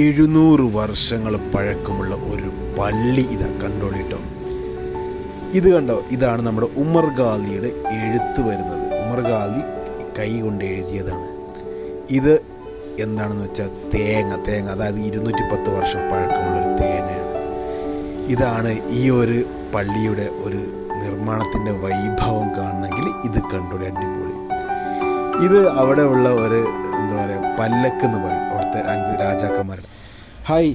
എഴുന്നൂറ് വർഷങ്ങൾ പഴക്കമുള്ള ഒരു പള്ളി ഇതാ കണ്ടോളിട്ടോ ഇത് കണ്ടോ? ഇതാണ് നമ്മുടെ ഉമർ ഗാലിയുടെ എഴുത്ത് വരുന്നത്. ഉമർ ഗാലി കൈ കൊണ്ട് എഴുതിയതാണ്. ഇത് എന്താണെന്ന് വെച്ചാൽ തേങ്ങ തേങ്ങ അതായത് ഇരുന്നൂറ്റി പത്ത് വർഷം പഴക്കമുള്ളൊരു തേങ്ങയാണ്. ഇതാണ് ഈ ഒരു പള്ളിയുടെ ഒരു നിർമ്മാണത്തിന്റെ വൈഭവം കാണണമെങ്കിൽ ഇത് കണ്ടുപിടി അടിപൊളി. ഇത് അവിടെ ഉള്ള ഒരു എന്താ പറയുക പല്ലക്ക് എന്ന് പറയും. അഞ്ച് രാജാക്കന്മാരുടെ. ഹായ്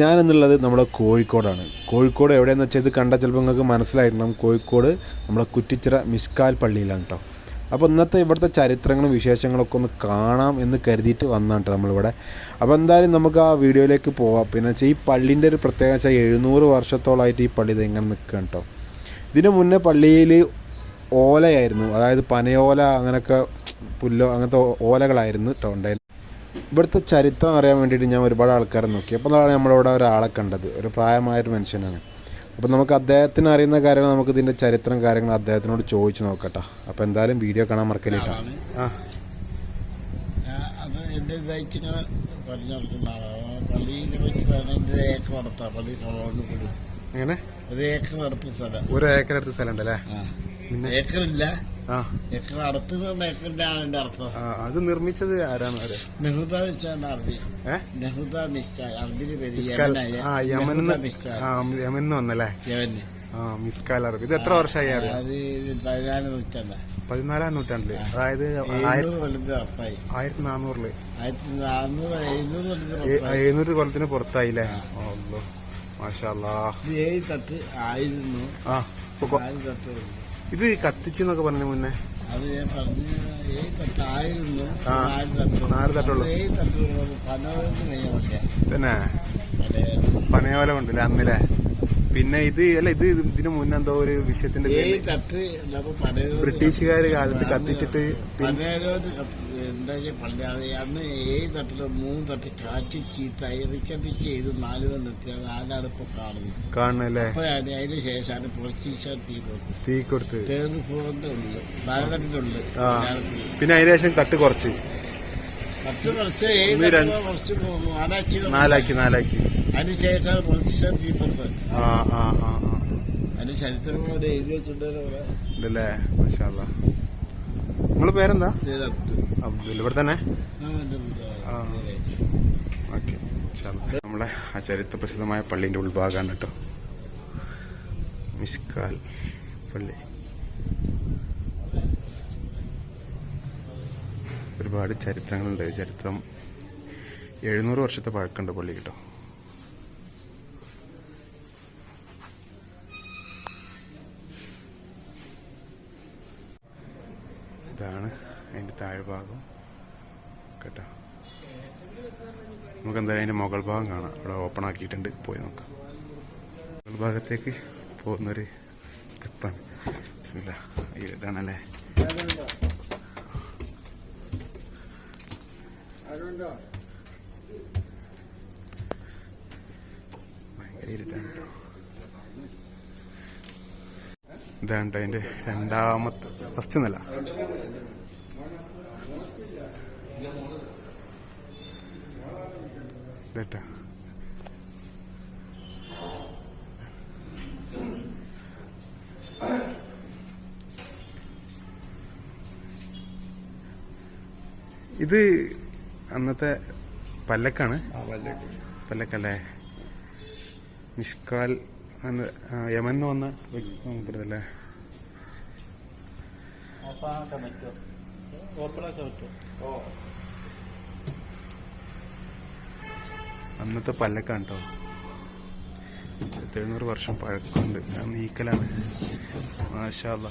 ഞാനെന്നുള്ളത് നമ്മുടെ കോഴിക്കോടാണ്. കോഴിക്കോട് എവിടെയെന്ന് വെച്ചാൽ ഇത് കണ്ടാൽ ചിലപ്പോൾ നിങ്ങൾക്ക് മനസ്സിലായിട്ടുണ്ടാകും കോഴിക്കോട് നമ്മുടെ കുറ്റിച്ചിറ മിസ്കാൽ പള്ളിയിലാണ് കേട്ടോ അപ്പോൾ ഇന്നത്തെ ഇവിടുത്തെ ചരിത്രങ്ങളും വിശേഷങ്ങളൊക്കെ ഒന്ന് കാണാം എന്ന് കരുതിയിട്ട് വന്നാണ് കേട്ടോ നമ്മളിവിടെ. അപ്പോൾ എന്തായാലും നമുക്ക് ആ വീഡിയോയിലേക്ക് പോവാം. പിന്നെ വെച്ചാൽ ഈ പള്ളീന്റെ ഒരു പ്രത്യേകത വെച്ചാൽ എഴുന്നൂറ് വർഷത്തോളമായിട്ട് ഈ പള്ളി ഇത് എങ്ങനെ നിൽക്കുകയാണ് കേട്ടോ ഇതിനു മുന്നേ പള്ളിയിൽ ഓലയായിരുന്നു. അതായത് പനയോല അങ്ങനെയൊക്കെ പുല്ലോ അങ്ങനത്തെ ഓലകളായിരുന്നു കേട്ടോ ഉണ്ടായിരുന്നത്. ഇവിടുത്തെ ചരിത്രം അറിയാൻ വേണ്ടിയിട്ട് ഞാൻ ഒരുപാട് ആൾക്കാരെ നോക്കി. അപ്പോൾ അതാണ് നമ്മളിവിടെ ഒരാളെ കണ്ടത്. ഒരു പ്രായമായൊരു മനുഷ്യനാണ്. അപ്പോൾ നമുക്ക് അദ്ദേഹത്തിന് അറിയുന്ന കാര്യങ്ങൾ നമുക്ക് ഇതിന്റെ ചരിത്രം കാര്യങ്ങൾ അദ്ദേഹത്തിനോട് ചോദിച്ചു നോക്കട്ടെ. അപ്പോൾ എന്തായാലും വീഡിയോ കാണാൻ മറക്കലിട്ടാ എന്റെ ഇതായിട്ടിങ്ങനെ പറഞ്ഞു നടക്കുന്ന ആളാണ്. പള്ളിയിലെ പറ്റി പതിനഞ്ച് ഏക്കർ നടത്താം. പള്ളി കളോണ്ട് കൂടി. എങ്ങനെ? ഒരു ഏക്കർ നടത്തുന്ന സ്ഥലം. ഒരു ഏക്കർ അടുത്ത് സ്ഥലം ഉണ്ടല്ലേ ഏക്കറില്ല. അത് നിർമ്മിച്ചത് ആരാണ് അത് നെഹ്റുദ നിശ്ചയാണ് അറബി. അറബിന്റെ പേര് ആ വന്നല്ലേ? യമന് ആ മിസ്കാൽ അറബി. ഇത് എത്ര വർഷമായി അത് പതിനാല് നൂറ്റാണ്ട. പതിനാലാം നൂറ്റാണ്ടിൽ. അതായത് ആയിരത്തി നാനൂറിൽ എഴുന്നൂറ് കൊല്ലത്തിന് പുറത്തായില്ലേ? അല്ലോ മാഷാല്ലേ തട്ട് ആയിരുന്നു. ആ ഇത് കത്തിച്ചെന്നൊക്കെ പറഞ്ഞു മുന്നേ? അത് ഞാൻ പറഞ്ഞു ഏഴ് തട്ടായിരുന്നു. ആ. നാല് തട്ട് നാല് തട്ടുള്ളൂ. ഏഴ് തട്ടുകൾ പനോരത്ത് നെയ്യമല്ല തന്നെ. പനയോല ഉണ്ടല്ലേ അന്നില്ലേ പിന്നെ ഇത് അല്ല ഇത് ഇതിനു മുന്നേ എന്തോ ഒരു വിഷയത്തിന്റെ ഏഴ് പേരിൽ തട്ട് ബ്രിട്ടീഷുകാര് കാലത്ത് കത്തിച്ചിട്ട് പിന്നെ എന്താ അത് അന്ന് ഏഴ് തട്ടിൽ മൂന്ന് തട്ട് കാറ്റ് ചീത്ത റിക്കപ്പിച്ച് ചെയ്ത് നാല് വന്നെത്തി അത് ആരാണ് ഇപ്പൊ കാണുന്നത്? കാണണല്ലേ അപ്പോഴാണ് അതിന് ശേഷമാണ് പോർച്ചുഗീസുകാർ തീ കൊടുത്തത് തീ കൊടുത്ത്. തേർഡ് ഫ്ലോറിന്റെ ഉള്ളു നാലതട്ടിന്റെ ഉള്ളു പിന്നെ അതിന് ശേഷം തട്ട് കുറച്ച്. മറ്റു കുറച്ച് ഏഴ് കുറച്ച് നാലാക്കി നാലാക്കി നാലാക്കി. അതിന് ശേഷമാണ് പോർച്ചുഗീസുകാർ തീ കൊടുത്തത് ആ ആ ആ അതിന് ചരിത്രങ്ങളോട് എഴുതി വെച്ചിട്ടുണ്ടല്ലേ ഇവിടെ. നിങ്ങളെ പേരെന്താ. അബ്ദുൽ. ഇവിടെ തന്നെ. ഓക്കെ. നമ്മളെ ആ ചരിത്ര പ്രസിദ്ധമായ പള്ളീന്റെ ഉൾഭാഗമാണ് കേട്ടോ. മിസ്കാൽ പള്ളി. ഒരുപാട് ചരിത്രങ്ങളുണ്ട്. ചരിത്രം എഴുന്നൂറ് വർഷത്തെ പഴക്കമുണ്ട് പള്ളി കേട്ടോ. താഴ്ഭാഗം. കേട്ടോ? നമുക്ക് എന്തായാലും അതിന്റെ മുകൾ ഭാഗം കാണാം. അവിടെ ഓപ്പൺ ആക്കിയിട്ടുണ്ട്. പോയി നോക്കാം. മുകൾ ഭാഗത്തേക്ക് പോകുന്നൊരു സ്റ്റെപ്പാണ്. ഇതാണല്ലേ? ഭയങ്കര ഇരുട്ടാണ് അതിന്റെ രണ്ടാമത്തെ ഫസ്റ്റ് നില. ഇതേട്ടാ ഇത് അന്നത്തെ പല്ലക്കാണ്. പല്ലക്കല്ലേ? മിഷ്കാൽ യമന് വന്ന വ്യക്തിയല്ലേ ഓപ്പണാക്കാൻ പറ്റുമോ? ഓപ്പണാക്കാൻ പറ്റുമോ? അന്നത്തെ പല്ലക്കാണ് കേട്ടോ എഴുന്നൂറ് വർഷം പഴക്കമുണ്ട് ആ നീക്കലാണ്. മാഷാല്ല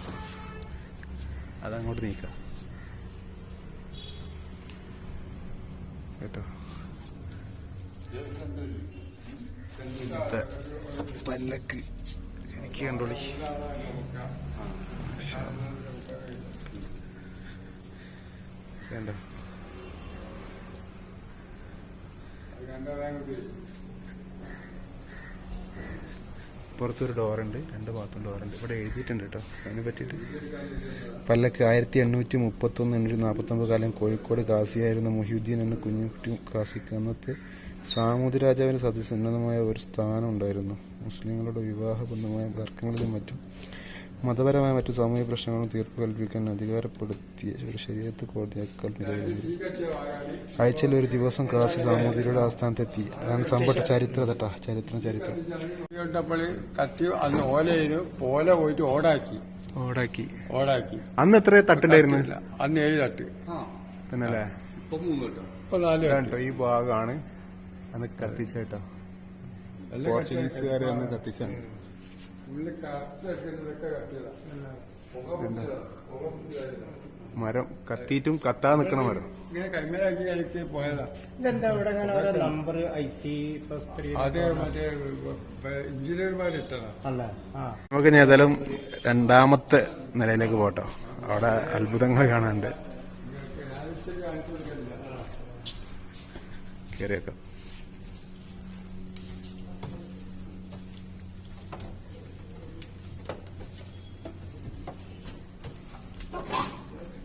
അതങ്ങോട്ട് നീക്കാം. കേട്ടോ? ഇന്നത്തെ പല്ലക്ക് എനിക്ക് കണ്ടോളി. കണ്ടോ? പുറത്തൊരു ഡോറുണ്ട് രണ്ട് ഭാഗത്തും ഡോറുണ്ട്. ഇവിടെ എഴുതിയിട്ടുണ്ട് കേട്ടോ അതിനെ പറ്റിയിട്ട്. പല്ലക്ക് ആയിരത്തി എണ്ണൂറ്റി മുപ്പത്തൊന്ന് എണ്ണൂറ്റി നാൽപ്പത്തൊമ്പത് കാലം കോഴിക്കോട് കാസിയായിരുന്ന മുഹിയുദ്ദീൻ എന്ന കുഞ്ഞുകുട്ടി കാസിക്ക് അന്നത്തെ സാമൂതി രാജാവിന് സത്യസുന്നതമായ ഒരു സ്ഥാനം ഉണ്ടായിരുന്നു. മുസ്ലിങ്ങളുടെ വിവാഹബന്ധമായ തർക്കങ്ങളിലും മറ്റും മതപരമായ മറ്റു സാമൂഹിക പ്രശ്നങ്ങളും തീർപ്പ് കൽപ്പിക്കാൻ അധികാരപ്പെടുത്തിയ ഒരു ശരീരത്ത് കോടതിയേക്കാൾ നിലവിലുണ്ട് ആഴ്ചയിൽ ഒരു ദിവസം കാശി സാമൂതിരിയുടെ ആസ്ഥാനത്തെത്തി. അതാണ് സംഭവ ചരിത്ര തട്ടാ ചരിത്രം ചരിത്രം. കത്തി അന്ന് ഓലയിന് ഓല പോയിട്ട് ഓടാക്കി. ഓടാക്കി. ഓടാക്കി. അന്ന് എത്ര തട്ടിലായിരുന്നു? അന്ന് ഏഴ് തട്ട്. കേട്ടോ ഈ ഭാഗമാണ് അന്ന് കത്തിച്ചേട്ടോ പോർച്ചുഗീസുകാരെ അന്ന് കത്തിച്ചാണ് ഉള്ളിൽ. പുക. പുക. മരം കത്തിയിട്ടും കത്താ നിക്കണ മരം. നമുക്ക് ഇനി ഏതായാലും രണ്ടാമത്തെ നിലയിലേക്ക് പോട്ടോ അവിടെ അത്ഭുതങ്ങൾ കാണാനുണ്ട്. കയറിയേക്കാം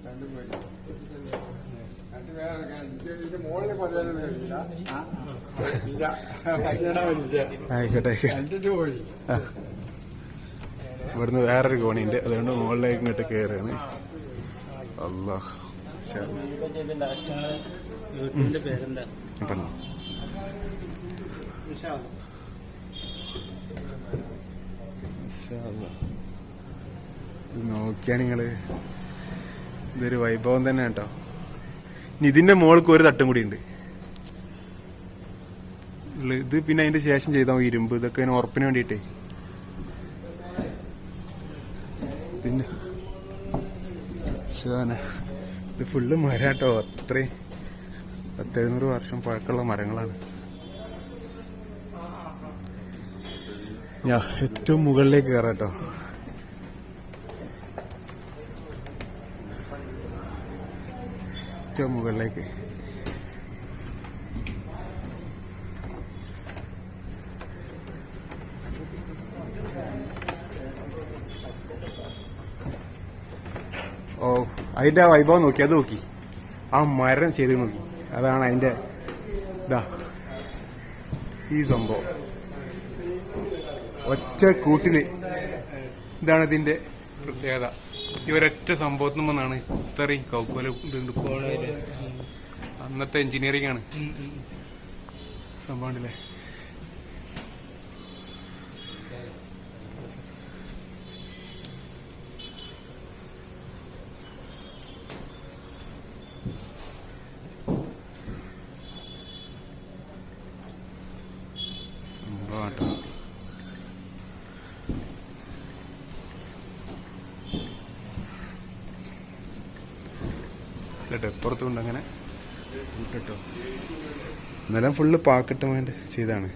രണ്ടുപോയി രണ്ട് വേറെ എനിക്ക് ഇതിന്റെ മുകളിൽ പറയാനൊന്നും കഴിയില്ല ഇല്ല ഭക്ഷണം വലിച്ച ആയിക്കോട്ടെ ഇവിടുന്ന് വേറൊരു കോണിയുണ്ട്. അതുകൊണ്ട് മുകളിലേക്ക് ഇങ്ങോട്ട് കയറുകയാണ് അള്ളാഹ്. നോക്കിയാ നിങ്ങൾ ഇതൊരു വൈഭവം തന്നെ കേട്ടോ. ഇതിന്റെ മോൾക്ക് ഒരു തട്ടും കൂടി ഉണ്ട്. ഇത് പിന്നെ അതിന്റെ ശേഷം ചെയ്താ ഇരുമ്പ്. ഇതൊക്കെ അതിന് ഉറപ്പിന് വേണ്ടിയിട്ടേ. പിന്നെ. ഇത് ഫുള്ള് മരാട്ടോ. അത്രയും പത്തെഴുന്നൂറ് വർഷം പഴക്കമുള്ള മരങ്ങളാണ്. ഞാൻ ഏറ്റവും മുകളിലേക്ക് കയറാട്ടോ ഏറ്റവും മുകളിലേക്ക്. ഓ അതിന്റെ ആ വൈഭവം നോക്കി അത് നോക്കി. ആ മരം ചെയ്ത് നോക്കി. അതാണ് അതിന്റെ ഇതാ ഈ സംഭവം. ഒറ്റ കൂട്ടിൽ ഇതാണ് ഇതിന്റെ പ്രത്യേകത. ഈ ഒരൊറ്റ സംഭവത്തിൽ ഇത്രയും കൗക്കോല അന്നത്തെ എഞ്ചിനീയറിംഗ് ആണ്. സംഭവം ഉണ്ടല്ലേ? കേട്ടോ ഇപ്പുറത്തുകൊണ്ട് അങ്ങനെ ഇട്ടിട്ടോ. നിലം ഫുള്ള് പാക്കട്ടമാന്റെ ചെയ്താണ്.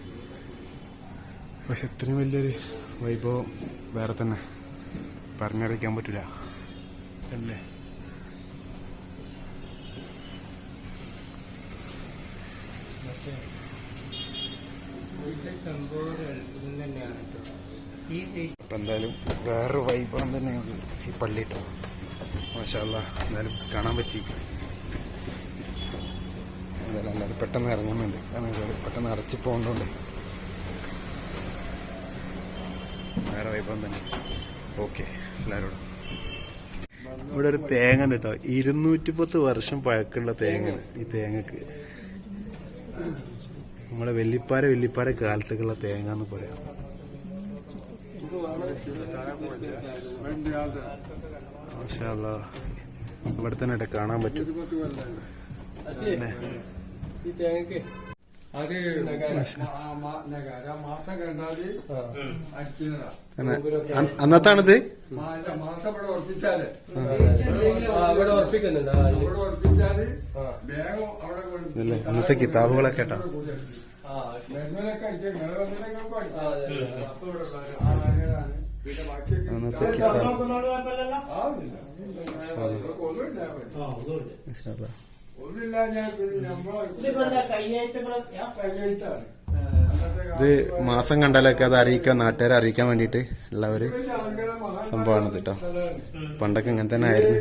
പക്ഷെ ഇത്രയും വലിയൊരു വൈഭവം വേറെ തന്നെ. പറഞ്ഞറിയിക്കാൻ പറ്റില്ല അല്ലേ? തന്നെയാണ് അപ്പം എന്തായാലും വേറൊരു വൈഭവം തന്നെ ഈ പള്ളി കേട്ടോ. മാഷല്ല എന്തായാലും കാണാൻ പറ്റി. എന്തായാലും അല്ലാതെ പെട്ടെന്ന് ഇറങ്ങുന്നുണ്ട് കാരണം വെച്ചാൽ പെട്ടെന്ന് അടച്ചു പോകേണ്ടതുണ്ട് വേറെ വൈഭവം തന്നെ ഓക്കെ എല്ലാവരോടും. ഇവിടെ ഒരു തേങ്ങ ഉണ്ട് കേട്ടോ. ഇരുന്നൂറ്റി പത്ത് വർഷം പഴക്കമുള്ള തേങ്ങ ഈ തേങ്ങക്ക്. നമ്മളെ വെല്ലിപ്പാര വെല്ലിപ്പാര കാലത്തേക്കുള്ള തേങ്ങ എന്ന് പറയാം. ഇവിടെ തന്നെ ഇട കാണാൻ പറ്റും. അന്നത്താണിത്? അന്നത്തെ കിതാബുകളൊക്കെ കേട്ടോ. അന്നത്തെ ഇത് മാസം കണ്ടാലൊക്കെ അത് അറിയിക്കാൻ നാട്ടുകാരെ അറിയിക്കാൻ വേണ്ടിയിട്ട് ഉള്ള ഒരു സംഭവമാണ് കേട്ടോ. പണ്ടൊക്കെ ഇങ്ങനെ തന്നെ ആയിരുന്നു.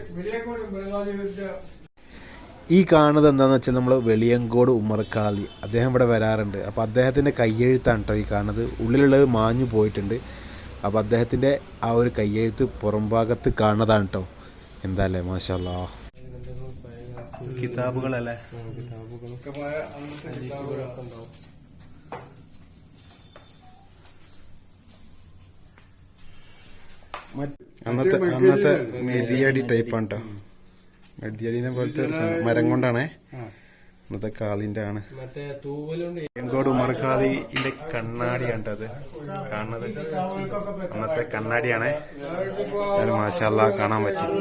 ഈ കാണുന്നത് എന്താണെന്ന് വെച്ചാൽ നമ്മൾ വെളിയങ്കോട് ഉമ്മർക്കാലി. അദ്ദേഹം ഇവിടെ വരാറുണ്ട്. അപ്പോൾ അദ്ദേഹത്തിന്റെ കയ്യെഴുത്താണ് കേട്ടോ ഈ കാണുന്നത്. ഉള്ളിലുള്ളത് മാഞ്ഞു പോയിട്ടുണ്ട്. അപ്പോൾ അദ്ദേഹത്തിന്റെ ആ ഒരു കയ്യെഴുത്ത് പുറംഭാഗത്ത് കാണുന്നതാണ് കേട്ടോ എന്താല്ലേ? മാഷാ മാഷാല്ലാ. കിതാബുകളല്ലേ? അന്നത്തെ അന്നത്തെ മെതിയടി ടൈപ്പാണ് കേട്ടോ മെതിയടിനെ പോലത്തെ. മരം കൊണ്ടാണേ. അന്നത്തെ കാലിന്റെ ആണ് എങ്കോട് ഉമർഖാദിന്റെ കണ്ണാടിയാണ് കണ്ടത് അത് കാണുന്നത്? അന്നത്തെ കണ്ണാടിയാണ്. മാഷാല്ല കാണാൻ പറ്റും.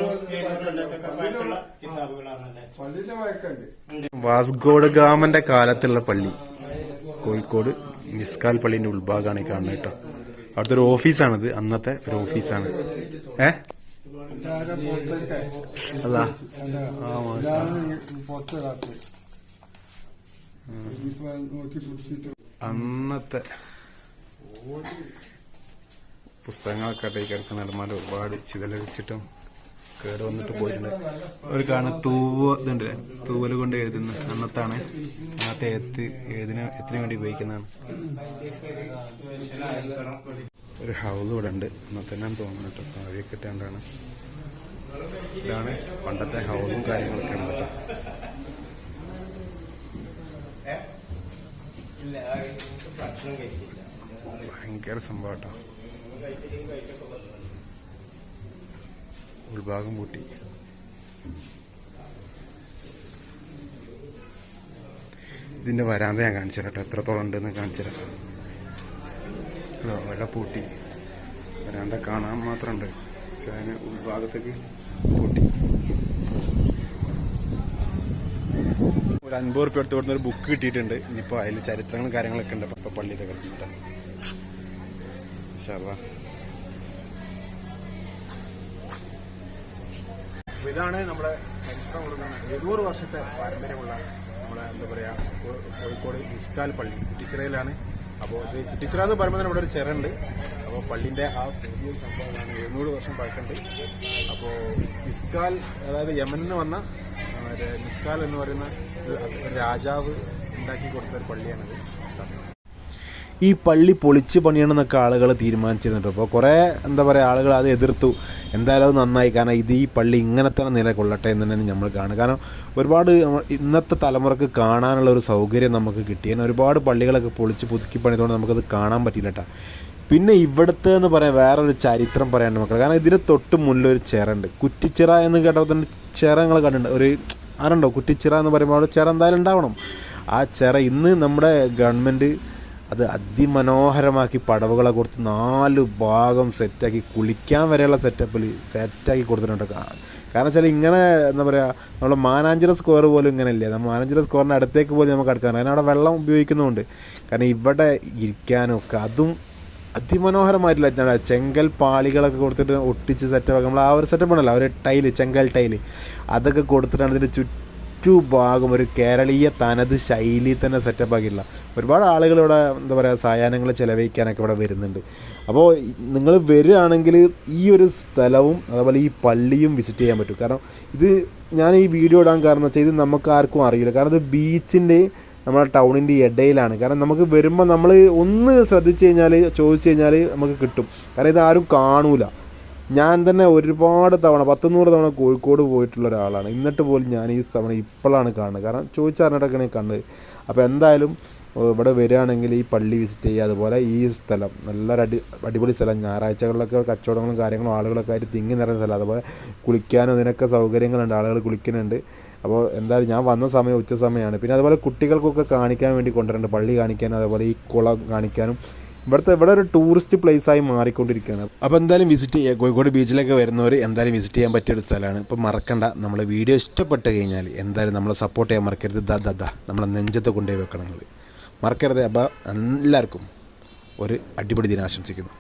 വാസ്ഗോഡ് ഗാമന്റെ കാലത്തുള്ള പള്ളി. കോഴിക്കോട് മിസ്കാൽ പള്ളിന്റെ ഉൾഭാഗമാണ് ഈ കാണുന്നത് കേട്ടോ. അവിടുത്തെ ഒരു ഓഫീസാണിത്. അന്നത്തെ ഒരു ഓഫീസാണ്. ഏ? അതാ അല്ല. ആ മാഷാ. അന്നത്തെ പുസ്തകങ്ങളൊക്കെ ഈ കിടക്കുന്ന നടന്മാർ ഒരുപാട് ചിതലടിച്ചിട്ടും കേട് വന്നിട്ട് പോയിട്ടുണ്ട്. ഒരു കാണ തൂവ് ഇതുണ്ട്. തൂവൽ കൊണ്ട് എഴുതുന്ന അന്നത്താണ് അന്നത്തെ എഴുത്ത് എഴുതിന് എത്തിന് വേണ്ടി ഉപയോഗിക്കുന്നതാണ്. ഒരു ഹൗസ് ഇവിടെ ഉണ്ട്. അന്നത്തെ തന്നെ തോന്നുന്നു കേട്ടോ. കാവ്യൊക്കെ ഇട്ടാണ്ടാണ് ഇതാണ് പണ്ടത്തെ ഹൗസും കാര്യങ്ങളൊക്കെ ഉണ്ട് ഭയങ്കര സംഭവട്ടോ. ഉൾഭാഗം പൂട്ടി. ഇതിന്റെ വരാന്ത ഞാൻ കാണിച്ചു തരാം കേട്ടോ. എത്രത്തോളം ഉണ്ടെന്ന് കാണിച്ചു തരാം. വെള്ള പൂട്ടി. വരാന്ത കാണാൻ മാത്രമുണ്ട്. പക്ഷെ അതിന് ഉൾഭാഗത്തേക്ക് പൂട്ടി. ഒരു അൻപത് റുപ്യ എടുത്ത് കൊടുത്ത ഒരു ബുക്ക് കിട്ടിയിട്ടുണ്ട്. ഇനിയിപ്പോൾ അതിൽ ചരിത്രങ്ങളും കാര്യങ്ങളൊക്കെ ഉണ്ട്. ഇപ്പൊ പള്ളിയിലെ കിടന്നിട്ട് ഇതാണ് നമ്മുടെ ചരിത്രം കൊടുക്കുന്ന എഴുന്നൂറ് വർഷത്തെ പാരമ്പര്യമുള്ള നമ്മുടെ എന്താ പറയാ കോഴിക്കോട് ഇസ്കാൽ പള്ളി കുട്ടിച്ചിറയിലാണ് അപ്പോൾ ഇത് കുട്ടിച്ചിറ എന്ന് പറയുമ്പോൾ തന്നെ ഇവിടെ ഒരു ചിറയുണ്ട് അപ്പോൾ പള്ളിന്റെ ആ വലിയൊരു സംഭവമാണ്. എഴുന്നൂറ് വർഷം പഴക്കുണ്ട് അപ്പോൾ ഇസ്കാൽ അതായത് യമനിൽ നിന്ന് വന്ന നിസ്കാൽ എന്ന് പറയുന്ന രാജാവ് ഉണ്ടാക്കി കൊടുത്ത ഒരു പള്ളിയാണിത് ഈ പള്ളി പൊളിച്ച് പണിയണമെന്നൊക്കെ ആളുകൾ തീരുമാനിച്ചിരുന്നുണ്ട് അപ്പോൾ കുറേ എന്താ പറയുക ആളുകൾ അത് എതിർത്തു. എന്തായാലും നന്നായി. കാരണം ഇത് ഈ പള്ളി ഇങ്ങനെ തന്നെ നിലകൊള്ളട്ടെ എന്ന് തന്നെ നമ്മൾ കാണുക കാരണം ഒരുപാട് ഇന്നത്തെ തലമുറയ്ക്ക് കാണാനുള്ള ഒരു സൗകര്യം നമുക്ക് കിട്ടി. കാരണം ഒരുപാട് പള്ളികളൊക്കെ പൊളിച്ച് പുതുക്കി പണിതുകൊണ്ട് നമുക്കത് കാണാൻ പറ്റില്ല പിന്നെ ഇവിടുത്തെ എന്ന് പറയാൻ വേറൊരു ചരിത്രം പറയാനുണ്ട് മക്കൾ കാരണം ഇതിന് തൊട്ട് മുന്നിലൊരു ഒരു ചിറണ്ട് കുറ്റിച്ചിറ എന്ന് കേട്ടപ്പോൾ തന്നെ ചിറ നിങ്ങൾ കണ്ടിട്ടുണ്ട്. ഒരു ആരുണ്ടോ? കുറ്റിച്ചിറ എന്ന് പറയുമ്പോൾ അവിടെ ചിറ എന്തായാലും ഉണ്ടാവണം. ആ ചിറ ഇന്ന് നമ്മുടെ ഗവൺമെന്റ് അത് അതിമനോഹരമാക്കി പടവുകളെ കൊടുത്ത് നാല് ഭാഗം സെറ്റാക്കി കുളിക്കാൻ വരെയുള്ള സെറ്റപ്പിൽ സെറ്റാക്കി കൊടുത്തിട്ടുണ്ട്. കാരണം വെച്ചാൽ ഇങ്ങനെ എന്താ പറയുക നമ്മൾ മാനാഞ്ചിറ സ്ക്വയർ പോലും ഇങ്ങനെ ഇല്ല നമ്മൾ മാനാഞ്ചിറ സ്ക്വയറിന്റെ അടുത്തേക്ക് പോലും നമുക്ക് അടുക്കാൻ. അതിനവിടെ വെള്ളം ഉപയോഗിക്കുന്നുണ്ട് കാരണം ഇവിടെ ഇരിക്കാനൊക്കെ അതും അതിമനോഹരമായിട്ടുള്ള എന്താണ് ചെങ്കൽ പാളികളൊക്കെ കൊടുത്തിട്ട് ഒട്ടിച്ച് സെറ്റപ്പ് നമ്മൾ ആ ഒരു സെറ്റപ്പ് ഉണ്ടല്ലോ ഒരു ടൈൽ ചെങ്കൽ ടൈൽ അതൊക്കെ കൊടുത്തിട്ടാണ് ഇതിന്റെ ചുറ്റുഭാഗം ഒരു കേരളീയ തനത് ശൈലി തന്നെ സെറ്റപ്പ് ആക്കിയിട്ടുള്ള. ഒരുപാട് ആളുകൾ ഇവിടെ എന്താ പറയുക സായാഹ്നങ്ങൾ ചിലവഴിക്കാനൊക്കെ ഇവിടെ വരുന്നുണ്ട്. അപ്പോൾ നിങ്ങൾ വരികയാണെങ്കിൽ ഈ ഒരു സ്ഥലവും അതുപോലെ ഈ പള്ളിയും വിസിറ്റ് ചെയ്യാൻ പറ്റും. കാരണം ഇത് ഞാൻ ഈ വീഡിയോ ഇടാൻ കാരണം വെച്ചാൽ ഇത് നമുക്ക് ആർക്കും അറിയില്ല. കാരണം ഇത് ബീച്ചിന്റെ നമ്മുടെ ടൗണിന്റെ ഇടയിലാണ്. കാരണം നമുക്ക് വരുമ്പോൾ നമ്മൾ ഒന്ന് ശ്രദ്ധിച്ചു കഴിഞ്ഞാൽ ചോദിച്ചു കഴിഞ്ഞാൽ നമുക്ക് കിട്ടും. കാരണം ഇത് ആരും കാണൂല. ഞാൻ തന്നെ ഒരുപാട് തവണ പത്തുനൂറ് തവണ കോഴിക്കോട് പോയിട്ടുള്ള ഒരാളാണ്. എന്നിട്ട് പോലും ഞാൻ ഈ തവണ ഇപ്പോഴാണ് കാണുന്നത്. കാരണം ചോദിച്ചറിഞ്ഞിട്ടൊക്കെയാണ് ഈ കണ്ടത്. അപ്പോൾ എന്തായാലും ഇവിടെ വരികയാണെങ്കിൽ ഈ പള്ളി വിസിറ്റ് ചെയ്യുക അതുപോലെ ഈ സ്ഥലം നല്ലൊരു അടി അടിപൊളി സ്ഥലം. ഞായറാഴ്ചകളിലൊക്കെ കച്ചവടങ്ങളും കാര്യങ്ങളും ആളുകളൊക്കെ ആയിട്ട് തിങ്ങി നിറഞ്ഞ സ്ഥലം. അതുപോലെ കുളിക്കാനും ഇതിനൊക്കെ സൗകര്യങ്ങളുണ്ട്. ആളുകൾ കുളിക്കുന്നുണ്ട്. അപ്പോൾ എന്തായാലും ഞാൻ വന്ന സമയം ഉച്ച സമയമാണ്. പിന്നെ അതുപോലെ കുട്ടികൾക്കൊക്കെ കാണിക്കാൻ വേണ്ടി കൊണ്ടുവരുന്നുണ്ട് പള്ളി കാണിക്കാനും അതുപോലെ ഈ കുളം കാണിക്കാനും. ഇവിടുത്തെ ഇവിടെ ഒരു ടൂറിസ്റ്റ് പ്ലേസ് ആയി മാറിക്കൊണ്ടിരിക്കുകയാണ്. അപ്പോൾ എന്തായാലും വിസിറ്റ് ചെയ്യുക കോഴിക്കോട് ബീച്ചിലൊക്കെ വരുന്നവർ എന്തായാലും വിസിറ്റ് ചെയ്യാൻ പറ്റിയ ഒരു സ്ഥലമാണ്. ഇപ്പോൾ മറക്കണ്ട നമ്മളെ വീഡിയോ ഇഷ്ടപ്പെട്ട് കഴിഞ്ഞാൽ എന്തായാലും നമ്മളെ സപ്പോർട്ട് ചെയ്യാൻ മറക്കരുത്. ദാ ദാ ദാ നമ്മളെ നെഞ്ചത്ത് കൊണ്ടുപോയി വെക്കണം മറക്കരുത്. അപ്പോൾ എല്ലാവർക്കും ഒരു അടിപൊളി ദിനം ആശംസിക്കുന്നു